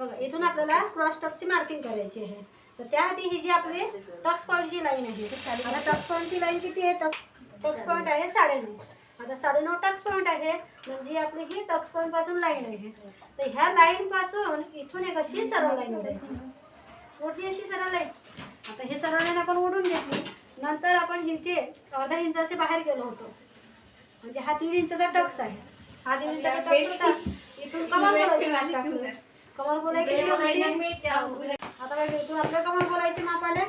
बघा इथून आपल्याला क्रॉस टक्सची मार्किंग करायची आहे. तर त्याआधी ही जी आपली टक्स पॉईंटची लाईन आहे आता टक्स पॉईंटची लाईन किती आहे? टक्स टक्स पॉईंट आहे साडेनऊ. आता साडेनऊ टक्स पॉईंट आहे म्हणजे आपली ही टक्स पॉईंटपासून लाईन आहे. तर ह्या लाईन पासून इथून एक अशी सरळ लाईन ओढायची मोठी अशी सरळ लाईन आता हे सरळ लाईन आपण ओढून घेतली. नंतर आपण इथे अर्धा इंच असे बाहेर गेलो होतो. म्हणजे हा दीड इंचाचा टक्स आहे. हा दीड इंचाचा टक्स होता. इथून कमर बोलायची? आता बघा इथून आपल्या कमर बोलायची माप आले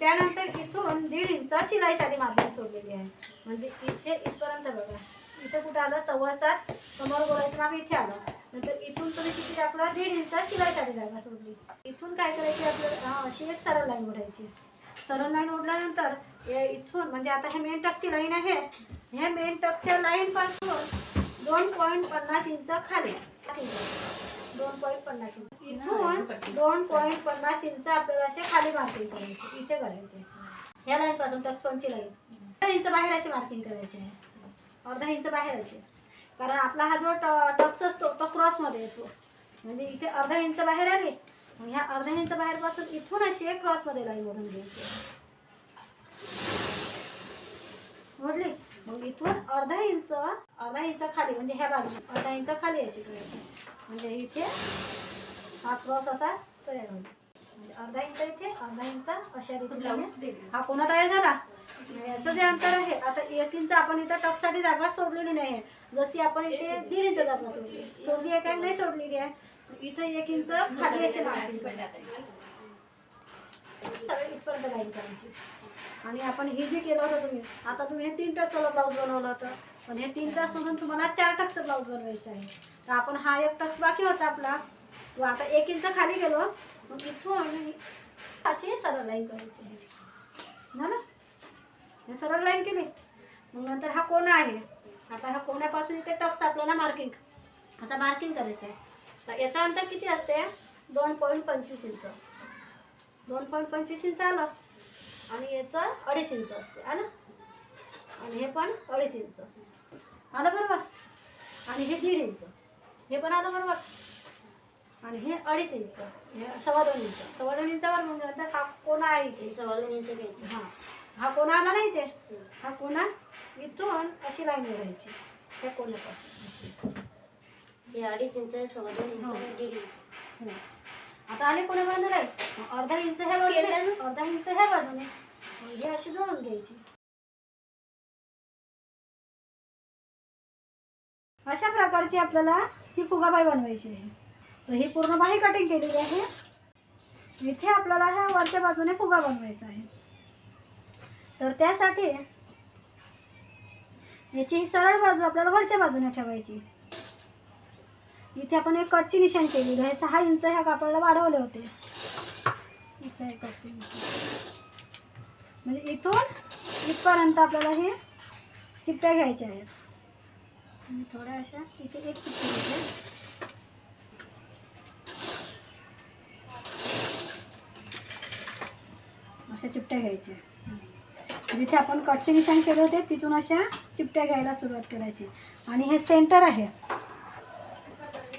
त्यानंतर इथून दीड इंच शिलाईसाठी मार्जिन सोडलेली आहे. म्हणजे इथे इथपर्यंत बघा. इथे कुठं आलं? सव्वा सात. कमर बोलायचं माप इथे आलं. नंतर इथून तुम्ही किती टाकलं? दीड इंच शिलाईसाठी जागा सोडली. इथून काय करायची आपल्याला हा, अशी एक सरळ लाईन ओढायची. सरळ लाईन ओढल्यानंतर हे इथून म्हणजे आता हे मेन टकची लाईन आहे. ह्या मेन टकच्या लाईन पासून पॉईंट पन्नास इंच खाली. दोन पॉईंट पन्नास इंच. इथून दोन पॉईंट पन्नास इंच आपल्याला असे खाली मार्किंग करायचे. इथे करायचे. ह्या लाईन पासून टक्स पॉईंटची लाईन अर्धा इंच बाहेर अशी मार्किंग करायची. आहे अर्धा इंच बाहेर अशी. कारण आपला हा जो टक्स असतो तो क्रॉसमध्ये येतो. म्हणजे इथे अर्धा इंच बाहेर आली मग ह्या अर्धा इंच बाहेर पासून इथून अशी एक क्रॉसमध्ये लाईन ओढून घ्यायची. ओढली मग इथून अर्धा इंच अर्धा इंच खाली म्हणजे ह्या बाजू अर्धा इंच खाली अशी करायची. म्हणजे इथे हा क्रॉस असा तयार होईल. म्हणजे अर्धा इंच इथे अर्धा इंच अशा रीतीने. हा कोणा तयार झाला. याचं जे अंतर आहे आता एक इंच आपण इथं टकसाठी जागा सोडलेली नाही. आहे जशी आपण इथे दीड इंच जागा सोडली. सोडली आहे काय? नाही सोडलेली आहे. इथं एक इंच खाली अशी सरळ इथपर्यंत लाईन करायची. आणि आपण हे जे केलं होतं तुम्ही आता तुम्ही हे तीन टक्सवाला ब्लाऊज बनवलं होतं. पण हे तीन टक्स म्हणून तुम्हाला चार टक्स ब्लाऊज बनवायचं आहे. तर आपण हा एक टक्स बाकी होता आपला. व आता एक इंच खाली गेलो. मग इथून अशी सरळ लाईन करायची आहे. ना हे सरळ लाईन केली. मग नंतर हा कोणा आहे? आता हा कोण्यापासून इथे टक्स आपल्याला मार्किंग असा मार्किंग करायचं आहे. तर याचं अंतर किती असते? दोन पॉईंट पंचवीस इंच. दोन पॉईंट पंचवीस इंच आलं. आणि याचं अडीच इंच असते आलं आणि हे पण अडीच इंच. आलं बरोबर? आणि हे दीड इंच. हे पण आलं बरोबर? आणि हे अडीच इंच. हे सव्वा दोन इंच. सव्वा दोन इंचावर नंतर हा कोणा आहे इथे? सव्वा दोन इंच घ्यायचं. हां. हा कोणा आला नाही ते हा कोणा इथून अशी लाईन ओढायची. त्या कोणापासून? हे अडीच इंच आहे सव्वा दोन इंच हो. आहे, दीड इंच. हो. आता आले कोणापर्यंत राहील अर्धा इंच ह्या बाजूने अर्धा इंच ह्या बाजूने. हे अशी जोडून घ्यायची. अशा प्रकारची आपल्याला ही फुगाबाई बनवायची आहे. तर ही पूर्ण बाही कटिंग केलेली आहे. इथे आपल्याला ह्या वरच्या बाजूने फुगा बनवायचा आहे. तर त्यासाठी याची ही सरळ बाजू आपल्याला वरच्या बाजूने ठेवायची. इथे आपण एक कटची निशाण केली. आहे सहा इंच ह्या कापडाला वाढवले होते. इथे एक कटची निशाण. म्हणजे इथून इथपर्यंत आपल्याला हे चिपट्या घ्यायच्या आहेत. थोड्या अशा इथे एक चिपटी घ्यायचे अशा चिपट्या घ्यायच्या जिथे आपण कटचे निशाण केले होते तिथून अशा चिपट्या घ्यायला सुरुवात करायची. आणि हे सेंटर आहे.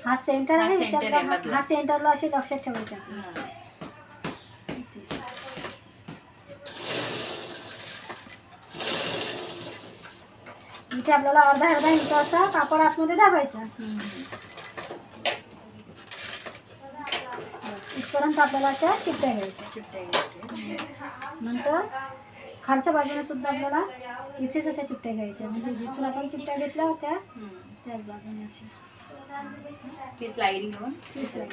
हा सेंटर आहे center त्यातला आहे हा- मधला. हा सेंटरला असे लक्षात ठेवायचे आपल्याला. इथे. आपल्याला अर्धा अर्धा इंच असा कापड आतमध्ये दाबायचा. इथपर्यंत आपल्याला अशा चिपट्या घ्यायच्या. नंतर खालच्या बाजूने सुद्धा आपल्याला इथेच अशा चिपट्या घ्यायच्या. म्हणजे जिथून आपण चिपट्या घेतल्या होत्या त्याच बाजूने अशा. घेऊन. तीच लाईन.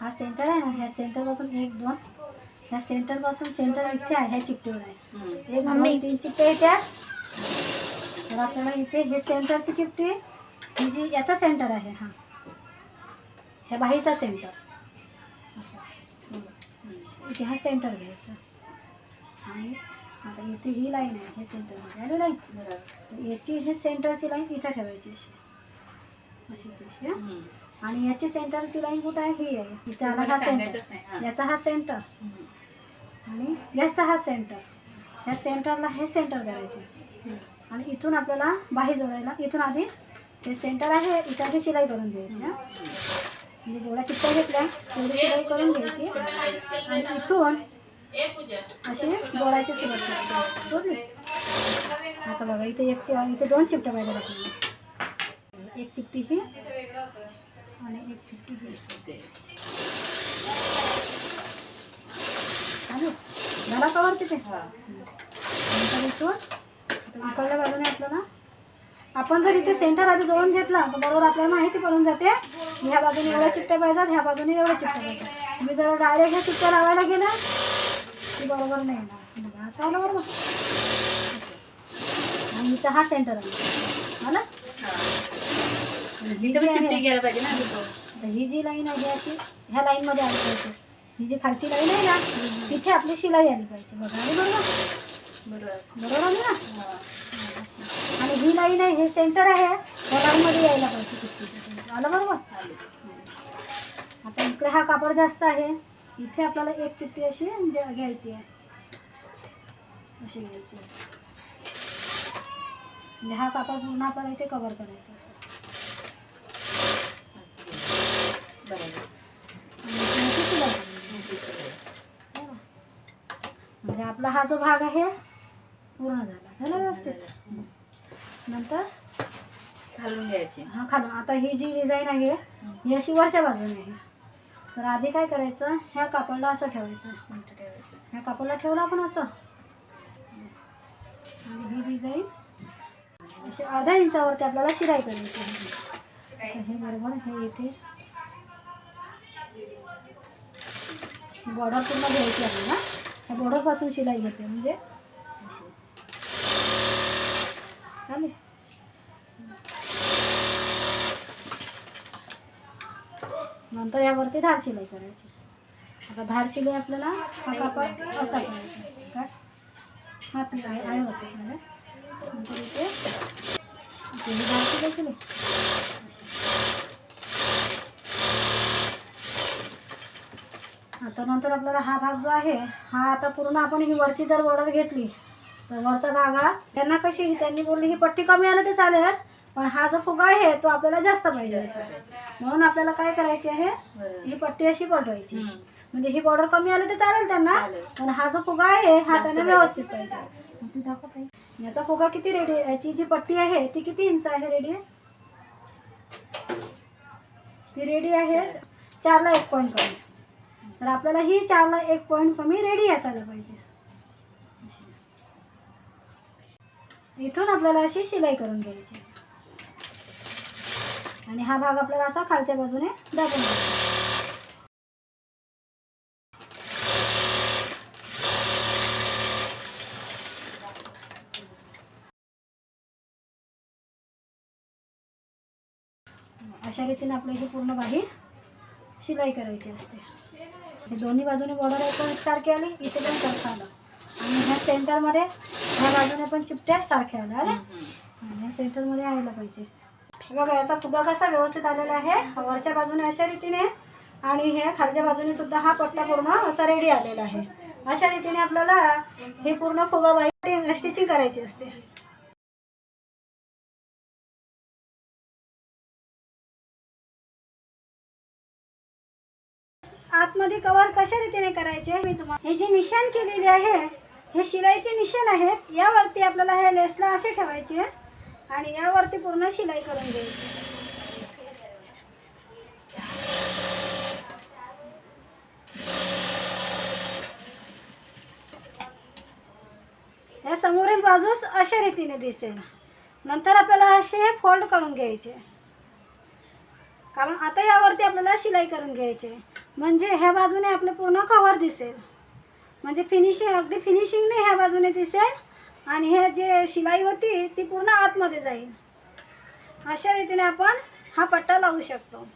हा सेंटर आहे ना ह्या सेंटरपासून एक दोन. ह्या सेंटरपासून सेंटर इथे आहे ह्या चिपटीवर आहे. एक दोन तीन चिपटे येत्या तर आपल्याला इथे हे सेंटरची चिपटी ही जी याचा सेंटर आहे हा. ह्या बाहीचा सेंटर असं. इथे हा सेंटर घ्यायचा आणि आता इथे ही लाईन आहे हे सेंटरमध्ये आली लाईन याची हे सेंटरची लाईन इथं ठेवायची अशी. अशीच अशी हं? आणि याची सेंटरची लाईन कुठं आहे? ही आहे. इथे आला हा सेंटर. याचा हा सेंटर आणि याचा हा सेंटर ह्या सेंटरला हे सेंटर करायचे. आणि इथून आपल्याला बाही जोडायला इथून आधी हे सेंटर आहे इथं शिलाई करून घ्यायची हा. म्हणजे जेवढ्या चिठ्ठ्या घेतल्या तेवढी शिलाई करून घ्यायची. आणि इथून अशी जोडायची सुरुवात करायची आता बघा इथे एक इथे दोन चिपट्या पाहिजे आपल्याला एक चिपटी ही आणि एक चिपटी ही. झाला कवर तिथे. नंतर इथून आता इकडल्या बाजूने आपल्याला आपण जर इथे सेंटर आधी जोडून घेतला तर बरोबर आपल्याला माहिती पडून जाते ह्या बाजूने एवढ्या चिपट्या पाहिजेत ह्या बाजूने एवढ्या चिपट्या पाहिजेत तुम्ही जर डायरेक्ट ह्या चिपट्या लावायला गेला की बरोबर नाही आता आलं बरोबर. आणि इथं हा सेंटर आहे. आणि आहे पाहिजे ना. तो. ही जी लाईन आहे अशी ह्या लाईनमध्ये आली पाहिजे. ही जी खालची लाईन आहे ना तिथे आपली शिलाई आली पाहिजे. बघा आली बरोबर? बरोबर. आली ना. आणि ही लाईन आहे हे सेंटर आहे या लाईनमध्ये यायला पाहिजे चिठ्ठी आलं बरोबर? आता इकडे हा कापड जास्त आहे. इथे आपल्याला एक चिट्टी अशी म्हणजे घ्यायची आहे. अशी घ्यायची आहे. म्हणजे हा कापड पूर्ण आपल्याला इथे कवर करायचा असं. बरोबर. म्हणजे आपला हा जो भाग आहे पूर्ण झाला. झाला व्यवस्थित? नंतर? खालून घ्यायची. हा खालून. आता ही जी डिझाईन आहे ही अशी वरच्या बाजूने आहे. तर आधी काय करायचं ह्या कापडला असं ठेवायचं. ठेवायचं ह्या कापडला ठेवलं आपण असं. आणि ही डिझाईन अशी अर्धा इंचावरती आपल्याला शिलाई करायची आहे. हे बरोबर हे येते बॉर्डर पूर्ण घ्यायची आपल्याला ह्या बॉर्डरपासून शिलाई घेते. म्हणजे चालेल? नंतर यावरती धार शिलाई करायची. आता धार शिलाई आपल्याला हा कापड असा करायचा. काय हात आहे आहे आपल्याला. नंतर इथे धार शिलाई केली. आता नंतर आपल्याला हा भाग जो आहे हा आता पूर्ण आपण ही वरची जर ऑर्डर घेतली तर वरचा भाग हा त्यांना कशी ही त्यांनी बोलली ही पट्टी कमी आलं ते चालेल. पण हा जो फुगा आहे तो आपल्याला जास्त पाहिजे म्हणून आपल्याला काय करायची आहे ही पट्टी अशी पटवायची हम्म. म्हणजे ही बॉर्डर कमी आली तर चालेल त्यांना. पण हा जो फुगा आहे हा त्यांना. व्यवस्थित पाहिजे दाखव. याचा फुगा किती रेडी याची जी पट्टी आहे ती किती इंच आहे रेडी ती रेडी आहे चारला एक पॉईंट कमी तर आपल्याला ही चारला एक पॉईंट कमी रेडी असायला पाहिजे. इथून आपल्याला अशी शिलाई करून घ्यायची आणि हा भाग आपल्याला असा खालच्या बाजूने दाबून घ्यायचा. अशा रीतीने आपल्या इथे पूर्ण बाही शिलाई करायची असते. हे दोन्ही बाजूने बॉर्डर एकदम सारखी आली इथे पण सारखं आलं. आणि ह्या सेंटरमध्ये ह्या बाजूने पण चिपट्या सारख्या आल्या आल्या. आणि ह्या सेंटरमध्ये यायला पाहिजे. बघा याचा फुगा कसा व्यवस्थित आलेला आहे. वरच्या बाजूने अशा रीतीने आणि हे खालच्या बाजूने सुद्धा हा पट्टा पूर्ण असा रेडी आलेला आहे. अशा रीतीने आपल्याला हे पूर्ण फुगा बाई स्टिचिंग करायची असते. आतमध्ये कवर कशा रीतीने करायचे मी तुम्हाला हे जे निशाण केलेले आहे हे शिलाईचे निशाण आहेत यावरती आपल्याला हे लेसला असे ठेवायचे. आणि यावरती पूर्ण शिलाई करून घ्यायची. या समोरील बाजूस अशा रीतीने दिसेल. नंतर आपल्याला असे हे फोल्ड करून घ्यायचे. कारण आता यावरती आपल्याला शिलाई करून घ्यायची. म्हणजे ह्या बाजूने आपलं पूर्ण कवर दिसेल. म्हणजे फिनिशिंग अगदी फिनिशिंगने ह्या बाजूने दिसेल. आणि हे जे शिलाई होती ती पूर्ण आतमध्ये जाईल. अशा रीतीने आपण हा पट्टा लावू शकतो.